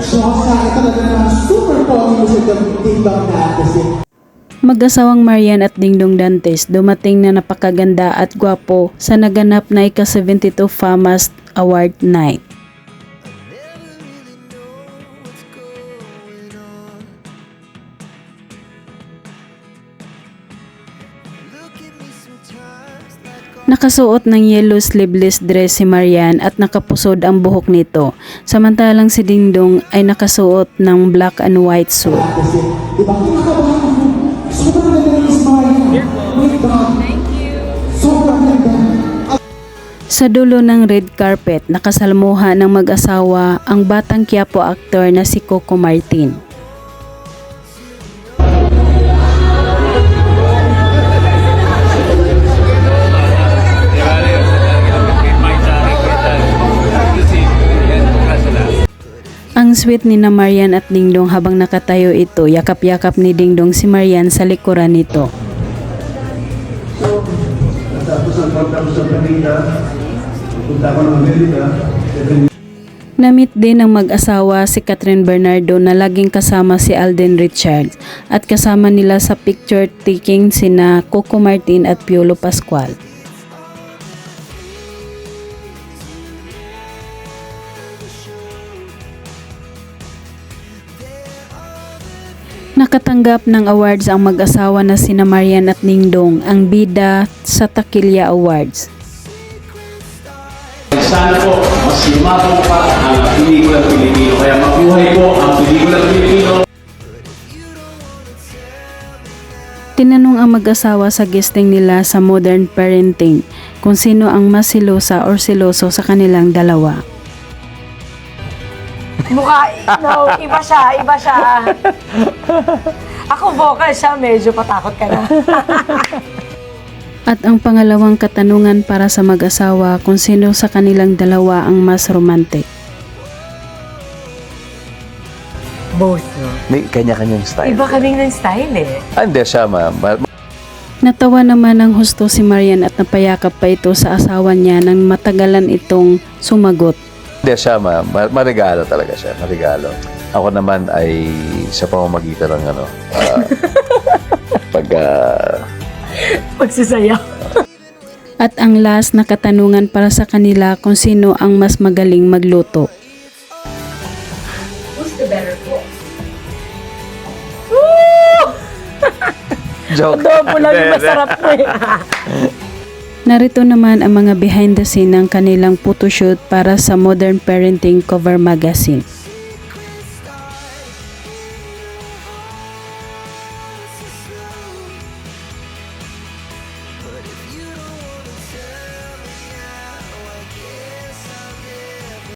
So, sa talaga naman, super pogi mo sa dingdong Dantes. Mag-asawang Marian at Dingdong Dantes dumating na napakaganda at gwapo sa naganap na ika-72 FAMAS Award Night. Nakasuot ng yellow sleeveless dress si Marian at nakapusod ang buhok nito, samantalang si Dingdong ay nakasuot ng black and white suit. Sa dulo ng red carpet, nakasalmuha ng mag-asawa ang batang Quiapo actor na si Coco Martin. Ang sweet ni na Marian at Dingdong habang nakatayo ito, yakap-yakap ni Dingdong si Marian sa likuran nito. Tapos ang pagtapos sa kanina, punta ako ng Amerika, Namit din ng mag-asawa si Catherine Bernardo na laging kasama si Alden Richards at kasama nila sa picture taking sina Coco Martin at Piolo Pascual. Nakatanggap ng awards ang mag-asawa na sina Marian at Ningdong ang bida sa Takilya Awards. Sana po, mas lumabong pa ang pelikulang Pilipino. Kaya mabuhay po ang pelikulang Pilipino. Tinanong ang mag-asawa sa guesting nila sa modern parenting kung sino ang mas silosa or siloso sa kanilang dalawa. Mukha, no, iba siya, iba siya. Ako vocal siya, medyo patakot ka na. At ang pangalawang katanungan para sa mag-asawa kung sino sa kanilang dalawa ang mas romantic. Both, no? May kanya-kanyang style. Iba kaming ng style eh. Ah, hindi siya, ma'am. Ma- Natawa naman ng husto si Marian at napayakap pa ito sa asawa niya nang matagalan itong sumagot. Hindi siya. Ma- marigalo talaga siya. Marigalo. Ako naman ay sa pamamagitan ng ano, ah, pag ah, Pagsasayaw. At ang last na katanungan para sa kanila kung sino ang mas magaling magluto. joke. Dobo lang yung masarap eh. Narito naman ang mga behind the scene ng kanilang photoshoot para sa Modern Parenting Cover Magazine.